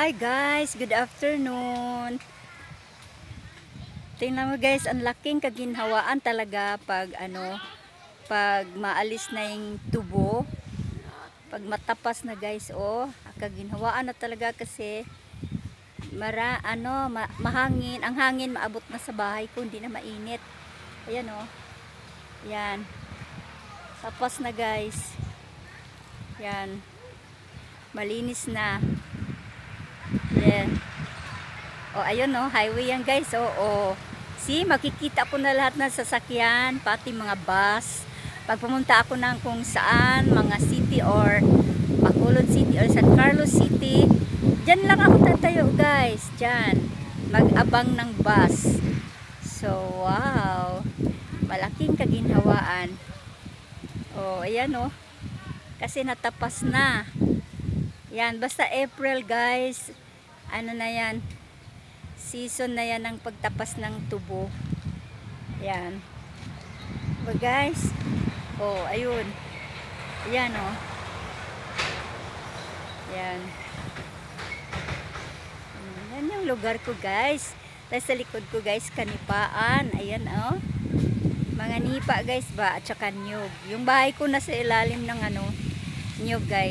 Hi guys, good afternoon. Tingnan mo guys, ang laking kaginhawaan talaga pag ano, pag maalis na yung tubo. Pag matapas na guys, oh, kaginhawaan na talaga kasi mara ano, ma- mahangin, ang hangin maabot na sa bahay ko, hindi na mainit. Ayan oh. Yan. Tapas na guys. Yan. Malinis na. Yeah. Oh, ayun no, highway yan guys. Oh, oh. See, makikita ko na lahat ng sasakyan, pati mga bus. Pag pumunta ako ng kung saan, mga city or Bacolod City or San Carlos City, dyan lang ako tatayo guys, dyan. Mag-abang ng bus. So, wow. Malaking kaginhawaan. Oh, ayan oh. Kasi natapas na. Yan, basta April guys. Ano na yan? Season na yan ng pagtapas ng tubo. Yan. O guys. Oh, ayun. Yan oh. Yan. Yan yung lugar ko guys. Tapos sa likod ko guys, kanipaan. Ayan oh. Mga nipa guys ba at saka nyug. Yung bahay ko nasa ilalim ng ano, nyug guys.